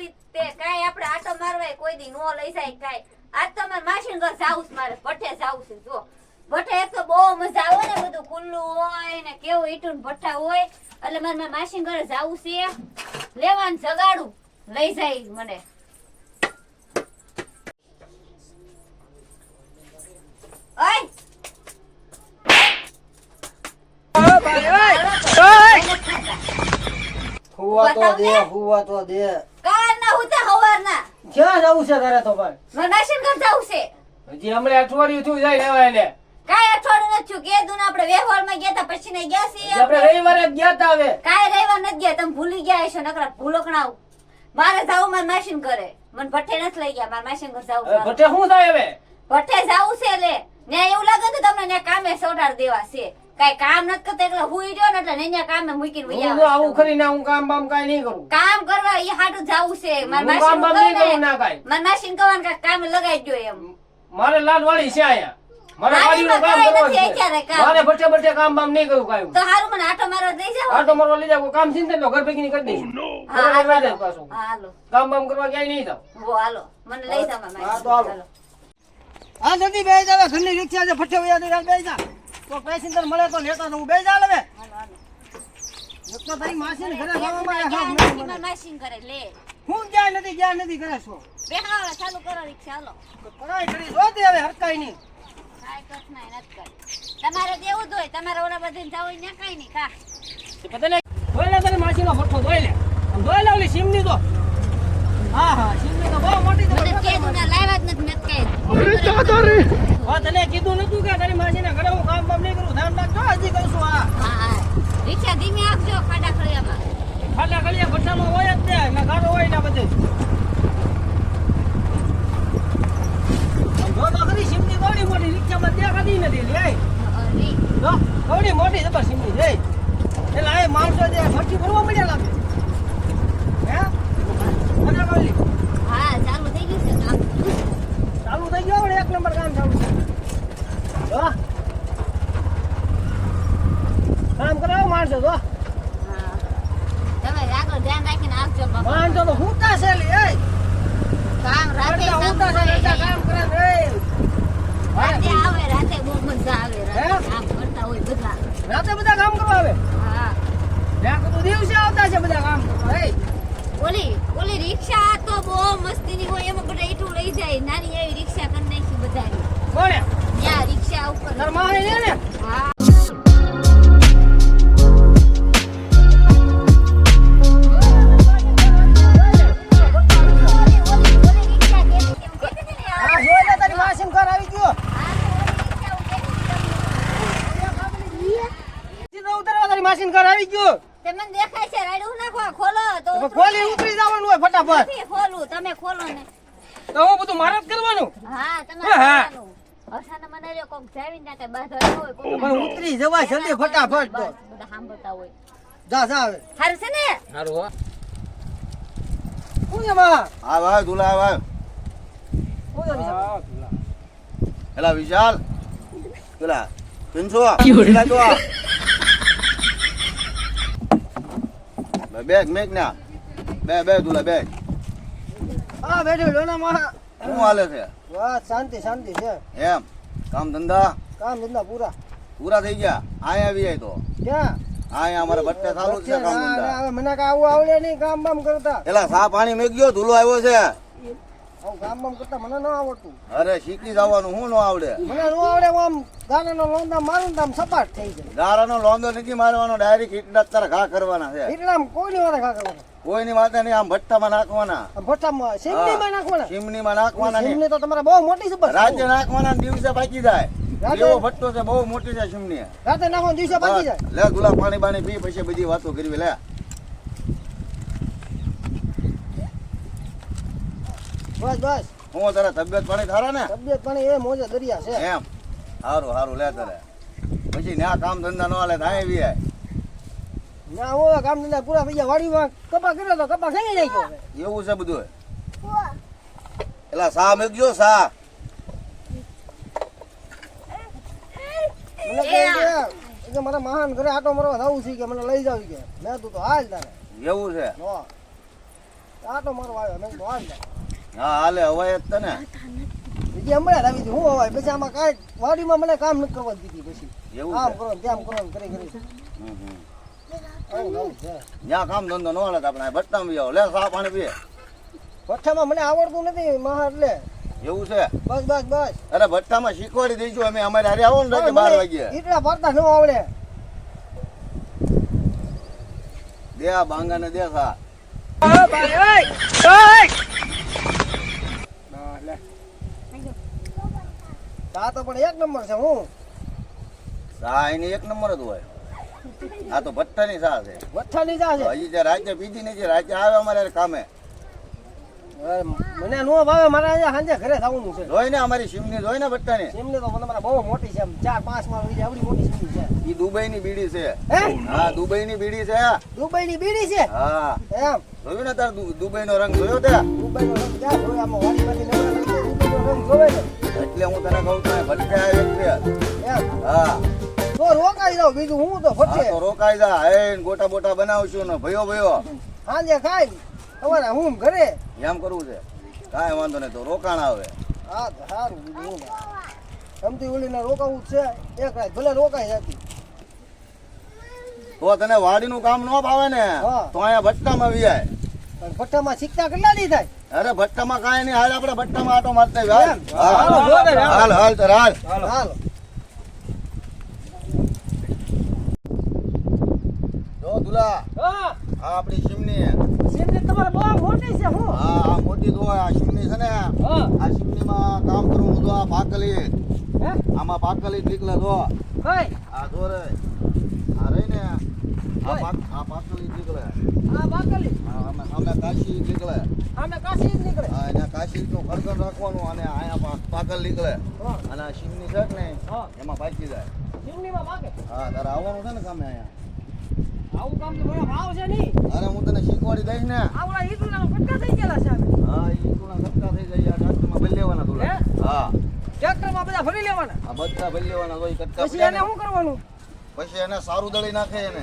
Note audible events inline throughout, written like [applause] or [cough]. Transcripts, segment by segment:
ઈ તે કાંઈ આપણે આટો મારવાય કોઈ દી નો લઈ જાય કાંઈ. આજ તો મારે માસીન ઘર જાવું છે મારે ભઠ્ઠે જાવું છે જો ભઠ્ઠે એક તો બહુ મજા આવે ને બધું ખુલ્લું હોય ને કેવું ઈટું ભઠ્ઠા હોય. એટલે મારે મારા માસીન ઘરે જાવું છે. લેવાનું જગાડું લઈ જાય મને. ઓય! હુવા તો દે હુવા તો દે. ક્યાં જવું છે તારે તો ભાઈ? મારે માસીન ઘર છે. હજી હમણે અઠવાડિયું થયું જાય લેવા એને. કાય અઠવાડિયું નથી કે કીધું આપણે વેહોળમાં ગયા તા પછી ને ગયા છીએ આપણે રવિવારે જ ગયા તા હવે. કાય રહેવા નથી ગયા તમે ભૂલી ગયા છો નકરા ભૂલકણાવ મારે જાવું મારે માશીન કરે મને ભઠ્ઠે નથી લઈ ગયા માર માશીન ઘર જાવું ભઠ્ઠે શું થાય હવે? ભઠ્ઠે જાવું છે લે ને એવું લાગે તો તમને ને કામે સોટાડ દેવા છે. કાંઈ કામ નથી કરતા એટલે હુઈ જો ને એટલે ને કામ મૂકીને હું આવે આવું કરીને હું કામ બામ કઈ નહીં કરું. કામ કરવા ઈ હાટું જાવું છે. મારા માસી કામ બામ નહીં કરું ના કાંઈ. મારા માસી કવાન કા કામ લગાઈ જો એમ. મારે લાલ વાળી છે આયા મારે વાડીનું કામ કરવાનું છે. મારે બટે બટે કામ બામ નહીં કરું કાંઈ. તો હારું મને આટો મારવા દઈ જાવ આટો મારવા લઈ જાવ કામ ચિંતા નો ઘર ભેગી કરી દઈશ. હા હાલો. કામ બામ કરવા ક્યાંય નહીં જાવ હો હાલો. મને લઈ જાવ મારા હા, તો હાલો. હા જલ્દી બેસી જાવ ઘરની રિક્ષા છે ફટે વયા દે બેસી જા તો પેસેન્જર મળે તો લેતો હું બે જા હવે હાલો, હાલો. એક તો તારી માસીને ઘરે ખાવામાં આવ્યા છો. મારા ઘરે લે. હું ગયા નથી ગયા નથી ઘરે છો? બેહાડો, ચાલુ કરો રિક્ષા હાલો. કરાય કરી જોતી હવે હરકાઈ નહીં. કાઈ કઠણાઈ નથી કરવી. તમારે દેવું જ હોય તમારે ઓલા બધીને જાવ ત્યાં કાંઈ નહીં કા પતા નહીં ધોઈ લે તારી માસીનો ફોટો ધોઈ લે. ધોઈ લે ઓલી સીમની તો. હા હા સિંગની તો બહુ મોટી મને કીધું ના લાવ્યા જ નથી મેં કઈ હા તને કીધું નતું કે તારી માસીના ઘરે હું કામ બામ નહીં કરું ધ્યાન રાખજો હજી કહું છું હા. હા હા. રિક્ષા ધીમે આપજો ખાડા ખડિયામાં ખાલી ખાલી ભઠ્ઠામાં હોય જ ને ને હોય ને બધે. જો તો ખરી સિમની મોટી રિક્ષામાં દેખાતી નથી લે. જો ગોળી મોટી જબર સિમની રે એટલે આ માણસો જે ભઠ્ઠી ભરવા મળ્યા લાગે હે અને ગોળી હા ચાલુ થઈ ગયું છે કામ. ચાલુ થઈ ગયો હવે એક નંબર કામ ચાલુ છે જો કામ કરાવો માણસો જો હા તમે આગળ ધ્યાન રાખીને આપજો બાપા. માણસો તો હુંતા છે લે એ કામ રાતે કરતા હુંતા છે એટલે કામ કરે ને એ રાતે આવે રાતે બહુ મજા આવે રાતે હે? કામ કરતા હોય બધા. રાતે બધા કામ કરવા આવે? હા. ત્યાં તો દિવસે આવતા છે બધા કામ કરવા ઓલી ઓલી રિક્ષા તો બહુ મસ્તીની હોય એમાં બધા એટલું લઈ જાય. નાની એવી રિક્ષા કરી નાખી બધાની. કોણે? ત્યાં રિક્ષા ઉપર. તાર ને? હા. નથી ખોલું તમે ખોલો ને. તો હું બધું મારે જ કરવાનું? હા હા, તમારે હા. અસાને મને લ્યો કોક જાવીને નાખે બાધા ન હોય કોક ઉતરી જવા જલ્દી ફટાફટ તો. બધા સાંભળતા હોય. જા જા હવે. હારું છે ને? હારું હો. શું છે માં હા ભાઈ દુલા ભાઈ છે વિશાલ? એલા વિશાલ પેલા પિન્સો [laughs] પેલા તો આ. બે બેગ મેક ના. બે બે દુલા બે. હા બેઠો લોના માં શું હાલે છે? વાત શાંતિ શાંતિ છે. એમ કામ ધંધા? કામ ધંધા પૂરા. પૂરા થઈ ગયા? આયા આવી જાય તો? ક્યાં? આયા અમારે બટ્ટે ચાલુ છે કામ ધંધા. હવે મને કા આવું આવડે નહીં કામ બામ કરતા. એલા સા પાણી મેં ગયો ધૂલો આવ્યો છે? કામ બામ કરતા મને ન આવડતું. અરે શીખી જવાનું હું ન આવડે? મને ન આવડે આમ દાનાનો લોંદા મારું આમ સપાટ થઈ જાય. ગારાનો લોંદો નથી મારવાનો ડાયરેક્ટ ઈટના તારા ઘા કરવાના છે. આમ કોઈની વારે ખા કરવાના? કોઈની વાત નહીં આમ ભઠ્ઠામાં નાખવાના. ભઠ્ઠામાં સિમનીમાં નાખવાના? સિમનીમાં નાખવાના સિમની તો તમારે બહુ મોટી છે. રાતે નાખવાના દિવસે પાકી જાય. એવો ભટ્ટો છે બહુ મોટી છે સિમની રાતે નાખો દિવસે પાકી જાય. લે ગુલાબ પાણી બાણી પી પછી બધી વાતો કરવી લે. બસ બસ. હું તારા તબિયત પાણી થારા ને? તબિયત પાણી એ મોજે દરિયા છે. એમ. સારું સારું લે તારે. પછી ન્યા કામ ધંધા ન હાલે થાય બી આય. ના હો કામ ધંધા પૂરા થઈ ગયા વાડીમાં કપા કર્યો તો કપા ખાઈ જાય. એવું છે બધું? એલા સા મેગ્યો સા. મને કહે કે કે મારા મહાન ઘરે આટો મારવા જવું છે કે મને લઈ જાવ કે? મેં તું તો હાલ તારે. એવું છે. આટો મરવા આવ્યો મેં કીધું હાલ. હા હાલે હવે જ તને. બીજી હમણાં આવી હતી, હું હવાય? પછી આમાં કાંઈ વાડીમાં મને કામ નથી કરવા દીધી પછી. છે? કરો ને તેમ કરો ને કરી કરી. ને. જ્યાં કામ ધંધો ન હાલે આપણે ભટ્ટામાં બી લે સા પાણી પીએ. ભઠ્ઠામાં મને આવડતું નથી મહા એટલે એવું છે? બસ બસ બસ. અરે ભટ્ટામાં શીખવાડી દઈશું અમે અમારે હારે આવો ને રાતે બાર વાગ્યે. એટલા ભરતા ન આવડે. દે આ બાંગાને દે સા. સા તો પણ એક નંબર છે હું. સા એની એક નંબર જ હોય. આ તો ભઠ્ઠાની સા છે. ભઠ્ઠાની જા છે? હજી જે રાતે પીધી નથી રાજ્ય આવે અમારે કામે. મને નો ભાવે મારા સાંજે ઘરે થવાનું છે. જોઈ ને અમારી સિમની જોઈ ને ભટ્ટાની એમને તો મને મારા બહુ મોટી છે ચાર પાંચમાં વળી આવડી મોટી સીડી છે. ઈ દુબઈની બીડી છે. હે? હા દુબઈની બીડી છે. દુબઈની બીડી છે? હા. એમ. જોયું ને તાર દુબઈનો રંગ જોયો તે? દુબઈનો રંગ ક્યાં જોયો? આમાં વાડી વાડી રંગ રંગ જોવે એટલે હું તને કહું છું ભટકે આવે છે. એમ. હા. તો રોકાઈ જાવ બીજું હું તો ફટશે તો રોકાઈ જા. એ ગોટા બોટા બનાવશું ને ભયો ભયો. સાંજે ખાઈ. તમારે હું ઘરે? એમ કરવું છે. કાંઈ વાંધો નહીં તો રોકાણ આવે. હા તો સારું બીજું હું સમજી ઓલીને રોકાવું છે. એક રાત ભલે રોકાઈ જતી. તો તને વાડીનું કામ ન ભાવે ને. તો અહીંયા ભટ્ટામાં વિયાય. પણ ભઠ્ઠામાં શીખતા કેટલા દી થાય? અરે ભટ્ટામાં કાંઈ નહીં હાલ આપણે ભટ્ટામાં આટો મારતા હાલ હાલ. હાલો. હાલ હાલ. દુલા હા. આપણી શિમની સિમની તમારે બહુ મોટી છે હું. હા આ મોટી તો આ શિમની છે ને. હા. આ શિમનીમાં કામ કરવું તો આ પાકલી. હે? આમાં પાકલી નીકળે જો કઈ? આ દોરે આ રહી ને. આ પાક આ પાકલી નીકળે આ પાકલી? અમે આમે કાશી નીકળે અમે કાશી નીકળે. હા એના કાશી નું ખડકડ રાખવાનું અને અહીંયા પાકલ નીકળે. અને આ સિમની છે ને એમાં પાકી જાય. સિમનીમાં પાકે? હા તારે આવવાનું છે ને કામે અહીંયા? આવું કામ તો મને ભાવ છે નહીં. અરે હું તને શીખવાડી દઈશ ને. આવડા ઈટુના ફટકા થઈ ગયેલા છે હા એ ફટકા થઈ જાય આ ટ્રેક્ટરમાં ભરી લેવાના તો હે? હા. ટ્રેક્ટરમાં બધા ભરી લેવાના. આ બધા ભરી લેવાના તો કટકા પછી એને શું કરવાનું? પછી એને સારું દળી નાખે એને.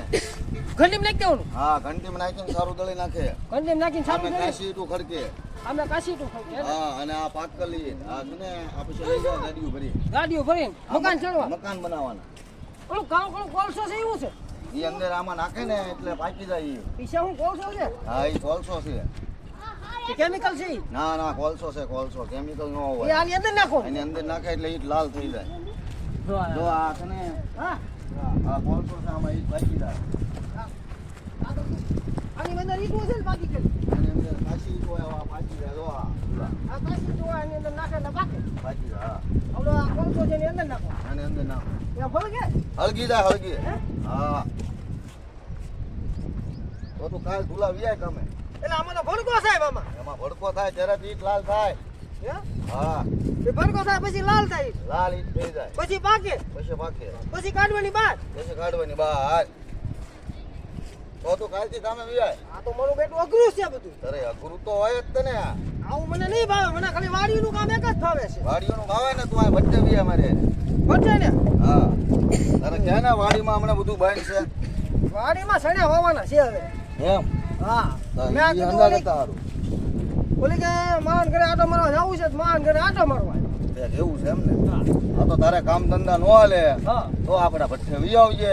ઘંટી નાખી દેવાનું? હા ઘંટીમાં નાખીને સારું દળી નાખે. ઘંટી નાખીને સારું દળી? કાશી તું ખડકે. અમે કાશી તું હા અને આ પાકલી આ છે ને આ પછી લઈ જાવ ગાડીઓ ભરી ગાડીઓ ભરીને મકાન ચડવા? મકાન બનાવવાના. ઓલું કામ કોલસો છે એવું છે? એ અંદર આમાં નાખે ને એટલે પાકી જાય પીસા હું કોલસો છે? હા એ કોલસો છે. કેમિકલ છે ના ના કોલસો છે કોલસો. કેમિકલ નો હોય. આની અંદર નાખો. એની અંદર નાખે એટલે ઈટ લાલ થઈ જાય. જો આ. છે ને હા. આ કોલસો છે આમાં ઈટ પાકી જાય. આની અંદર ઈટું છે ને બાકી આ અંદર નાખે ને બાકે પાછી હા. ઓલો આ કોલસો છે એની અંદર નાખો આની અંદર નાખો ત્યાં કે હળગી જાય હળગી હે? તો તું કાલ ધુલા વ્યાય તમે એટલે આમાં તો ભડકો સાહેબ આમાં એમાં ભડકો થાય ત્યારે ઈટ લાલ થાય. હે? હા એ ભડકો થાય પછી લાલ થાય લાલ ઈટ થઈ જાય. પછી પાકે. પછી પાકે. પછી કાઢવાની બહાર પછી કાઢવાની બહાર તો તું કાલથી તમે વ્યાય આ તો મારું બેટું અઘરું છે બધું. અરે અઘરું તો હોય જ તને આવું મને નહીં ભાવે મને ખાલી વાડીનું કામ એક જ ભાવે છે. ભાવે ને તું આ ભટ્ટે વિયા મારે. ને? હા. તારે ના વાડીમાં હમણાં બધું બંધ છે? વાડીમાં સણ્યા વાવાના છે હવે. એમ? હા. મેં અંદાજ હતા હારું. ઓલી કે માન ઘરે આટો મારવા જવું છે માન ઘરે આટો મારવા. એવું છે એમ ને? આ તો તારે કામ ધંધા ન હાલે. તો આપડા ભઠ્ઠે વી આવજે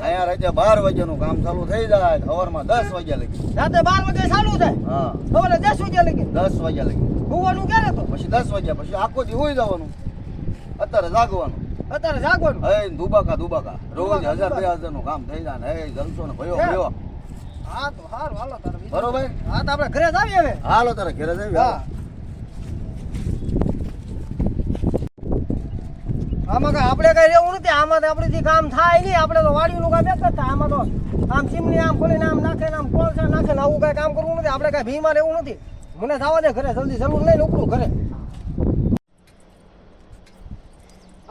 અહીંયા રાતે બાર વાગ્યાનું કામ ચાલુ થઈ જાય સવારમાં દસ વાગ્યા લગી. રાતે બાર વાગે ચાલુ થાય? હા. સવારે દસ વાગ્યા લગી? દસ વાગ્યા લગી. હોવાનું ક્યારે તો પછી દસ વાગ્યા પછી આખો દી હોઈ જવાનું. અત્યારે જાગવાનું. અત્યારે જાગવાનું? હે દુબાકા દુબાકા. રોજ હજાર બે. હજારનું કામ થઈ જાય ને હે જલસો ને ભયો ભયો. હા તો સારું હાલો તારે બરોબર? હા તો આપણે ઘરે જ આવીએ હવે. હાલો તારે ઘરે જઈ હા. આમાં કઈ આપણે કઈ રહેવું નથી. આમાં તો જે કામ થાય નહીં. આપણે તો વાડીનું કામ એક જ થાય. આમાં તો આમ ચીમની આમ ખોલીને આમ નાખે ને આમ કોલસા નાખે ને આવું કઈ કામ કરવું નથી. આપણે કઈ ભીમાં રહેવું નથી. મને થવા દે ઘરે જલ્દી જરૂર લઈને ઉપડું ઘરે.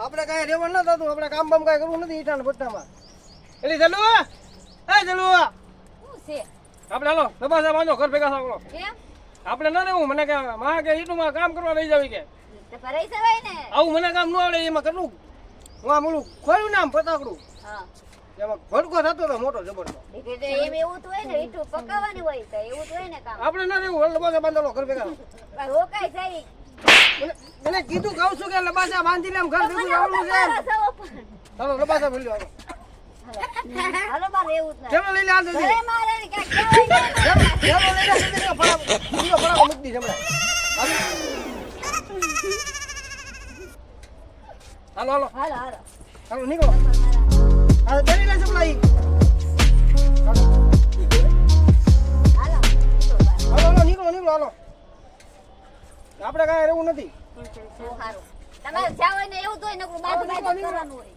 આપણે કઈ રહેવાનું ન થતું. આપણે કામ બામ કઈ કરવું નથી ઈટાણ પટ્ટામાં એટલે જલુ એ જલુ આપણે હાલો દબાસા બાંધો ઘર ભેગા કેમ? આપણે ન રહેવું. મને કે માં કે ઈટુમાં કામ કરવા લઈ જાવી કે. તો ભરાઈ જવાય ને. આવું મને કામ ન આવડે એમાં કેટલું હું આમ ઓલું ખોયું ને આમ પતાકડું. હા. એમાં ભડકો થતો હતો મોટો જબરદસ્ત. એમ એવું તો હોય ને ઈટું પકાવવાની હોય તો એવું તો હોય ને કામ. આપણે ના રહેવું વલ્લભ પાસે બાંધેલો ઘર ભેગા. [laughs] રોકાય જાય. મને કીધું કહું છું કે લબાસા બાંધી લે ઘર ભેગું મને છે. પકાવવા જાઓ પણ. ચાલો લબાસા ભૂલી લો હાલો મારે એવું જ ના ચાલો લઈ લે આ જલ્દી. ઘરે મારે કે જવાય ચાલો, લઈ લે ને ફટાફટ. બીજો ફટાફટ મૂકી જમણા. હમણાં. હાલો halo. Halo, halo. હાલો નીકળો હા પહેરી લે ચપલા ઈ. Halo. Halo. Halo, બહાર. Nico, નીકળો હાલો આપણે કાંઈ રહેવું નથી તમારે હોય ને એવું તો નકરું બાજુ બાજુ કરવાનું હોય